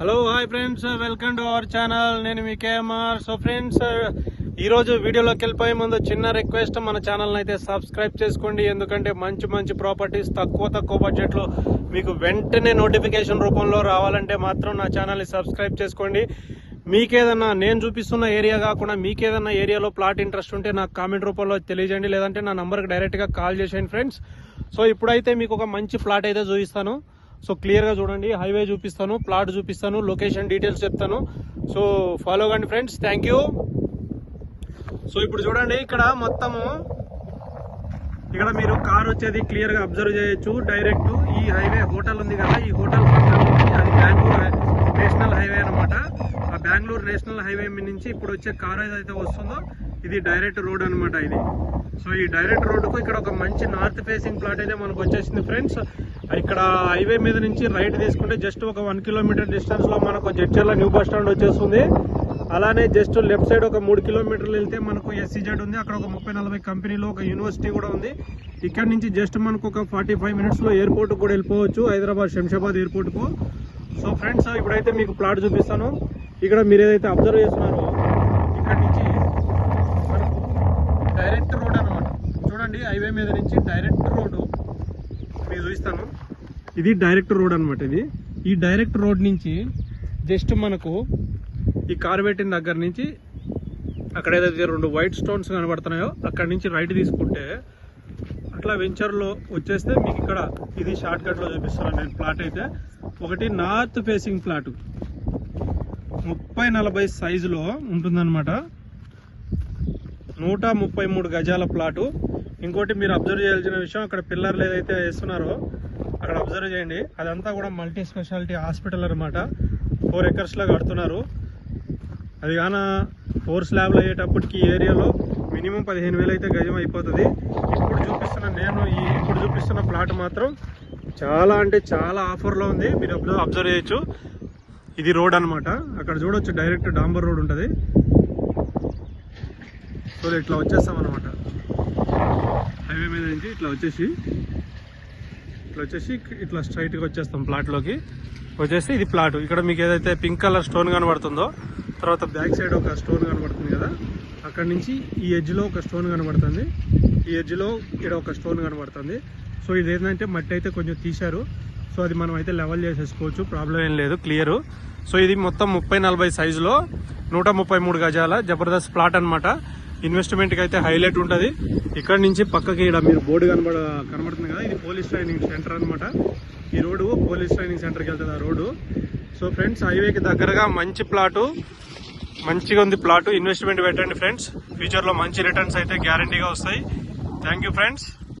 Hello hi friends welcome to our channel నేను మీ KMR so friends ఈరోజు వీడియోలోకి వెళ్ళిపోయే ముందు చిన్న రిక్వెస్ట్ మన ఛానల్ని అయితే సబ్స్క్రైబ్ చేసుకోండి. ఎందుకంటే మంచి మంచి ప్రాపర్టీస్ తక్కువ తక్కువ బడ్జెట్లో మీకు వెంటనే నోటిఫికేషన్ రూపంలో రావాలంటే మాత్రం నా ఛానల్ని సబ్స్క్రైబ్ చేసుకోండి. మీకేదన్నా నేను చూపిస్తున్న ఏరియా కాకుండా మీకేదన్నా ఏరియాలో ప్లాట్ ఇంట్రెస్ట్ ఉంటే నాకు కామెంట్ రూపంలో తెలియజేయండి. లేదంటే నా నెంబర్కి డైరెక్ట్గా కాల్ చేసేయండి ఫ్రెండ్స్ సో ఇప్పుడైతే మీకు ఒక మంచి ప్లాట్ అయితే చూపిస్తాను. సో క్లియర్గా చూడండి హైవే చూపిస్తాను ప్లాట్ చూపిస్తాను లొకేషన్ డీటెయిల్స్ చెప్తాను. సో ఫాలో కండి ఫ్రెండ్స్ థ్యాంక్ యూ. సో ఇప్పుడు చూడండి ఇక్కడ మొత్తము ఇక్కడ మీరు కార్ వచ్చేది క్లియర్గా అబ్జర్వ్ చేయొచ్చు. డైరెక్ట్ ఈ హైవే హోటల్ ఉంది కదా ఈ హోటల్ అది బెంగళూరు నేషనల్ హైవే అనమాట ఆ బెంగళూరు నేషనల్ హైవే నుంచి ఇప్పుడు వచ్చే కార్ ఏదైతే వస్తుందో ఇది డైరెక్ట్ రోడ్ అన్నమాట ఇది. సో ఈ డైరెక్ట్ రోడ్డుకు ఇక్కడ ఒక మంచి నార్త్ ఫేసింగ్ ప్లాట్ అయితే మనకు వచ్చేసింది ఫ్రెండ్స్. ఇక్కడ హైవే మీద నుంచి రైట్ తీసుకుంటే జస్ట్ ఒక వన్ కిలోమీటర్ డిస్టెన్స్లో మనకు జడ్చర్ల న్యూ బస్ స్టాండ్ వచ్చేస్తుంది. అలానే జస్ట్ లెఫ్ట్ సైడ్ ఒక మూడు కిలోమీటర్లు వెళ్తే మనకు ఎస్సీజెడ్ ఉంది. అక్కడ ఒక ముప్పై నలభై కంపెనీలో ఒక యూనివర్సిటీ కూడా ఉంది. ఇక్కడ నుంచి జస్ట్ మనకు ఒక ఫార్టీ ఫైవ్ మినిట్స్లో ఎయిర్పోర్ట్కి ఎయిర్పోర్ట్ కూడా వెళ్ళిపోవచ్చు హైదరాబాద్ శంషాబాద్ ఎయిర్పోర్ట్కు. సో ఫ్రెండ్స్ ఇప్పుడైతే మీకు ప్లాట్ చూపిస్తాను. ఇక్కడ మీరు ఏదైతే అబ్జర్వ్ చేస్తున్నారు ఇక్కడ నుంచి మనకు డైరెక్ట్ రోడ్ అన్నమాట చూడండి హైవే మీద నుంచి డైరెక్ట్ రోడ్డు మీకు చూపిస్తాను. ఇది డైరెక్ట్ రోడ్ అన్నమాట ఇది. ఈ డైరెక్ట్ రోడ్ నుంచి జస్ట్ మనకు ఈ కార్ పెట్టిన దగ్గర నుంచి అక్కడ ఏదైతే రెండు వైట్ స్టోన్స్ కనబడుతున్నాయో అక్కడ నుంచి రైట్ తీసుకుంటే అట్లా వెంచర్లో వచ్చేస్తే మీకు ఇక్కడ ఇది షార్ట్ కట్లో నేను ప్లాట్ అయితే. ఒకటి నార్త్ ఫేసింగ్ ప్లాట్. ముప్పై నలభై సైజులో ఉంటుందన్నమాట. నూట ముప్పై మూడు గజాల ప్లాటు. ఇంకోటి మీరు అబ్జర్వ్ చేయాల్సిన విషయం అక్కడ పిల్లర్లు ఏదైతే వేస్తున్నారో అక్కడ అబ్జర్వ్ చేయండి. అదంతా కూడా మల్టీ స్పెషాలిటీ హాస్పిటల్ అనమాట ఫోర్ ఎకర్స్లో కడుతున్నారు. అది కాన ఫోర్ స్లాబ్లు అయ్యేటప్పటికి ఏరియాలో మినిమం పదిహేను వేలు అయితే గజం అయిపోతుంది. ఇప్పుడు చూపిస్తున్న నేను ఈ ఇప్పుడు చూపిస్తున్న ప్లాట్ మాత్రం చాలా అంటే చాలా ఆఫర్లో ఉంది. మీరు అబ్జర్వ్ అబ్జర్వ్ చేయొచ్చు. ఇది రోడ్ అనమాట అక్కడ చూడొచ్చు డైరెక్ట్ డాంబర్ రోడ్ ఉంటుంది. సో ఇట్లా వచ్చేస్తాం అనమాట హైవే మీద నుంచి ఇట్లా వచ్చేసి ఇట్లా వచ్చేసి ఇట్లా స్ట్రైట్గా వచ్చేస్తాం ప్లాట్లోకి వచ్చేసి ఇది ప్లాట్. ఇక్కడ మీకు ఏదైతే పింక్ కలర్ స్టోన్ కనబడుతుందో తర్వాత బ్యాక్ సైడ్ ఒక స్టోన్ కనబడుతుంది కదా అక్కడ నుంచి ఈ ఎడ్జ్లో ఒక స్టోన్ కనబడుతుంది. ఈ ఎడ్జ్లో ఇక్కడ ఒక స్టోన్ కనబడుతుంది. సో ఇది ఏంటంటే మట్టి అయితే కొంచెం తీశారు. సో అది మనం అయితే లెవెల్ చేసేసుకోవచ్చు. ప్రాబ్లం ఏం లేదు క్లియర్. సో ఇది మొత్తం ముప్పై నలభై సైజులో నూట ముప్పై మూడు గజాల జబర్దస్త్ ప్లాట్ అనమాట ఇన్వెస్ట్మెంట్కి అయితే హైలైట్ ఉంటుంది. ఇక్కడ నుంచి పక్కకి ఇక్కడ మీరు బోర్డు కనబడ కనబడుతుంది కదా? ఇది పోలీస్ ట్రైనింగ్ సెంటర్ అనమాట ఈ రోడ్డు పోలీస్ ట్రైనింగ్ సెంటర్కి వెళ్తుంది ఆ రోడ్డు. సో ఫ్రెండ్స్ హైవేకి దగ్గరగా మంచి ప్లాటు మంచిగా ఉంది ప్లాటు. ఇన్వెస్ట్మెంట్ పెట్టండి ఫ్రెండ్స్. ఫ్యూచర్లో మంచి రిటర్న్స్ అయితే గ్యారంటీగా వస్తాయి. Thank you friends.